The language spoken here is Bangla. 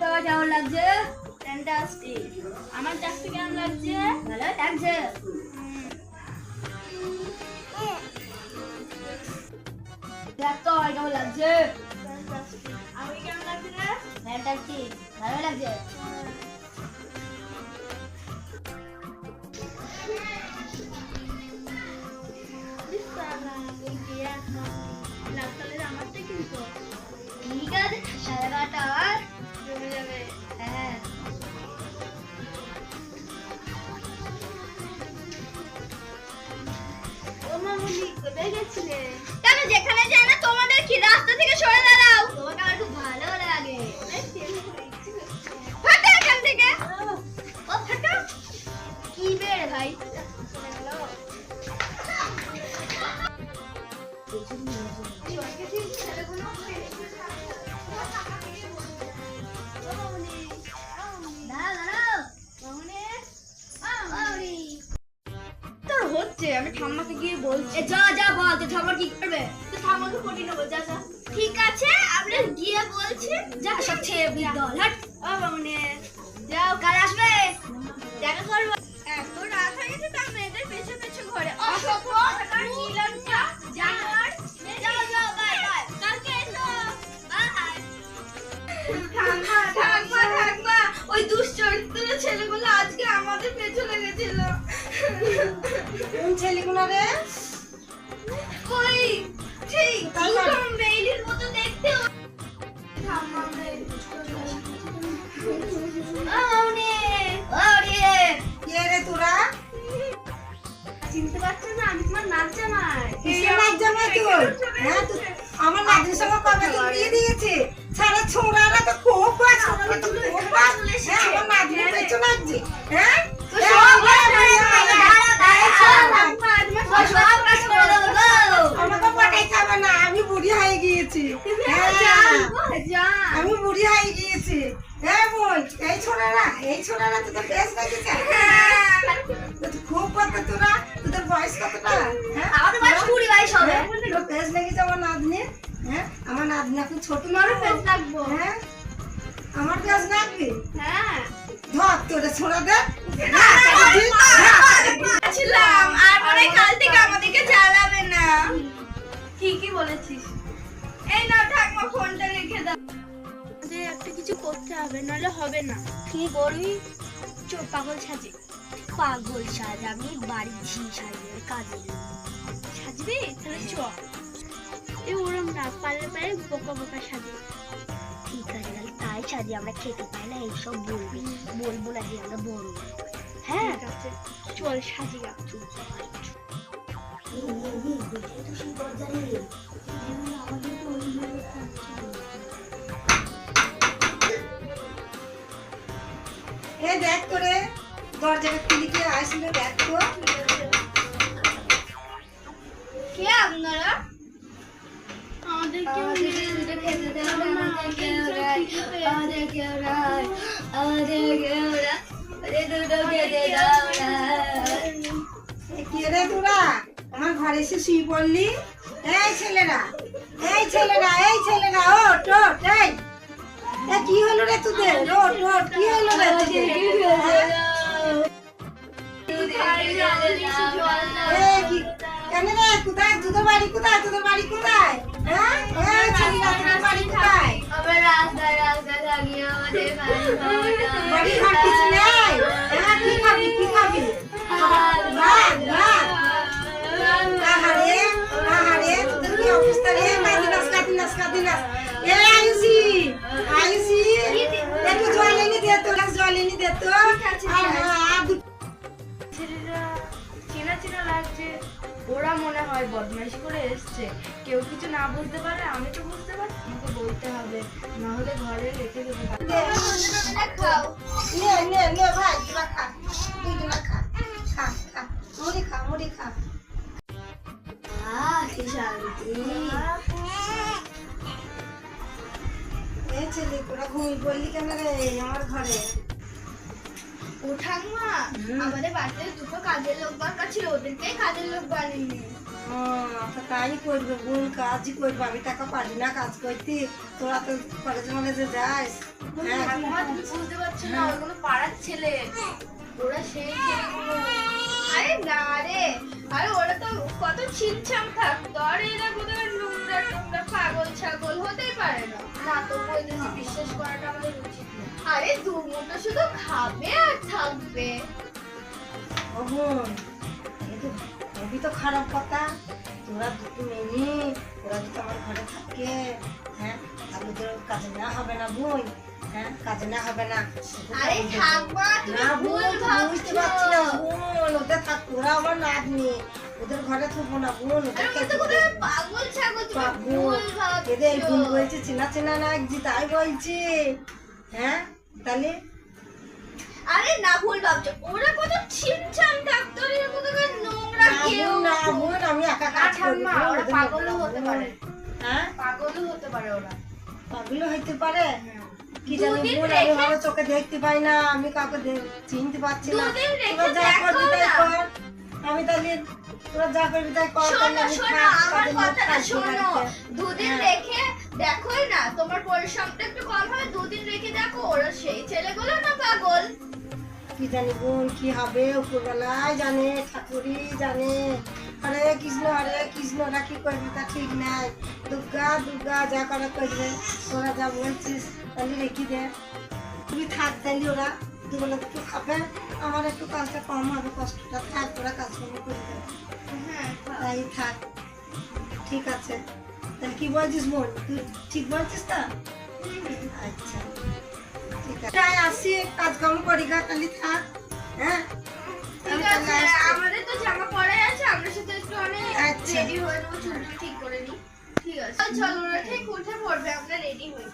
তো কেমন লাগছে ফ্যান্টাস্টিক আমার ডাকতে কেমন লাগছে ভালো লাগছে দেখ কেমন লাগছে আমি কেমন লাগছে ফ্যান্টাস্টিক ভালো লাগছে তাহলে ঠিক আছে সাড়ে বারোটা আর কোথায় গেছিলে? কেন যেখানে যায় না তোমাদের কি রাস্তা থেকে সরে দাঁড়াও? তোমাকে আমার খুব ভালো লাগে। ফাটা এখান থেকে। ও ফাটা। কি বেড়ে ভাই? আমি ঠাম্মাকে গিয়ে বলছি। এ যা যা বল তো ঠাম্মা কি করবে? তো ঠাম্মাকে ফোন নেব যা যা। ঠিক আছে আমরা গিয়ে বলছি। যা সব ছেড়ে বিদল হাট। ও মানে যাও কাল আসবে। দেখা করব। ছেলেগুলো রে কই? ঠিক তাই মেইলির মতো দেখতে ঠাম্মা মেয়ে ওরে ওরে কে রে তোরা? চিনতে পারছ না আমি তোমার নাচ জামাই। নাচ জামাই তুই হ্যাঁ আমার নাতির সঙ্গে কবে তুই বিয়ে দিয়েছে। সারা ছোড়ারা তো খুব হ্যাঁ আমার নাতির পেছনে লাগছে হ্যাঁ? পাগল সাজে। আমি কাজে সাজবি? তাহলে বোকা ঠিক আছে তাই সাজি আমরা খেতে পাই না, এইসব বলবি। বলব না যে আমরা বড়। হ্যাঁ। চল সাজি দেখ তোরে দরজাটা খুলিকে আসলে দেখ তো। কে আপনারা? আমাদের কেউ দেয় আমাদের কেউ দেয়, আমাদের কেউ দেয়, রে তোরা আমার ঘরে এসে শুয়ে পড়লি? এই ছেলেরা এই ছেলেরা এই ছেলেরা ওট ওট এই। কি হলো রে তোদের? ওট ওট কি হলো রে তোদের? কেন রে? কোথায়? তোদের বাড়ি কোথায়? তোদের বাড়ি কোথায়? হ্যাঁ? ছেলেরা তোদের বাড়ি কোথায়? আমরা রাস্তায় রাস্তায় থাকি, আমাদের। বাড়ি ঘর কিছু নেই? ওরা মনে হয় বদমাইশি করে এসছে কেউ কিছু না বুঝতে পারে আমি তো বুঝতে পারি আমাকে বলতে হবে না ঘরে রেখে দেবো এ ছেলে তোরা ঘুমিয়ে পড়লি কেন রে? আমার ঘরে। ও ঠাকুমা আমাদের বাড়িতে দুটো কাজের লোক দরকার ছিল ওদেরকে কাজের লোক বানিয়ে তাই করবে বোন কাজই করবে আমি টাকা পারি না কাজ করতে। তোরা তো কলেজে মলেজে যাস হ্যাঁ? বুঝতে পারছ না ওগুলো পাড়ার ছেলে। ওরা সেই আরে না রে আরে ওরা তো কত ছিমছাম থাকতো আর এরা কোথায় নোংরা টোংরা পাগল ছাগল। না না তো বলতেছি বিশ্বাস করাটা আমাদের উচিত না। আরে দু মুঠো শুধু খাবে আর থাকবে। ও এ তো খুবই তো খারাপ কথা। তোরা দুটো মেয়ে ওরা যদি আমার ঘরে থাকে হ্যাঁ তাহলে তোর কাজে না হবে না বোন হ্যাঁ কাজে না হবে না। আরে না বুঝতে পারছি না বোন ওদের থাক ওরা আমার নাতনি ওদের ঘরে থাকব না বোন ওদের পাগল ছাগল পাগল। ভুল এদের বলছে চেনা চেনা তাই বলছি। হ্যাঁ তাহলে? আরে না ভুল ভাবছ ওরা কত ছিমছাম থাকতো এরা কোথায় নোংরা কেউ না বোন আমি একা কাজ করব ঠাম্মা, ওরা পাগলও হতে পারে। হ্যাঁ? পাগলও হতে পারে ওরা। পাগলও হইতে পারে? কি জানি আমি ভালো চোখে দেখতে পাই না আমি কাউকে চিনতে পারছি না। তোরা যা করবি তাই কর। আমি তাহলে তোরা যা করবি তাই কর তাহলে শোনো আমি আমার থাকব শোনো দুদিন হ্যাঁ। রেখে দেখোই না তোমার পরিশ্রমটা একটু কম হবে দুদিন রেখে দেখো ওরা সেই ছেলেগুলো না পাগল? কি জানি বোন কি হবে উপরবেলায় জানে ঠাকুরই জানে। হরে কৃষ্ণ হরে কৃষ্ণ ওরা কি করবে তা ঠিক নাই। দুর্গা দুর্গা যা করা করবে ওরা যা বলছিস তাহলে রেখে দে। তুমি থাক তাহলে ওরা দুবেলা একটু খাবে আমার একটু কাজটা কম হবে কষ্টটা থাক ওরা কাজকর্ম করে দেবে হ্যাঁ তাই থাক। ঠিক আছে। তাহলে কি বলছিস বোন? তুই ঠিক বলছিস তা? আচ্ছা ঠিক আছে। তাই আসি কাজকর্ম করি গা তাহলে থাক। হ্যাঁ। আমাদের তো জামা পরে আছে আমরা সাথে একটু অনেক আচ্ছা। রেডি হয়ে নেব ঠিক করে নিই। ঠিক আছে। চলো ওরা ঠিক উঠে পড়বে আমরা রেডি হই।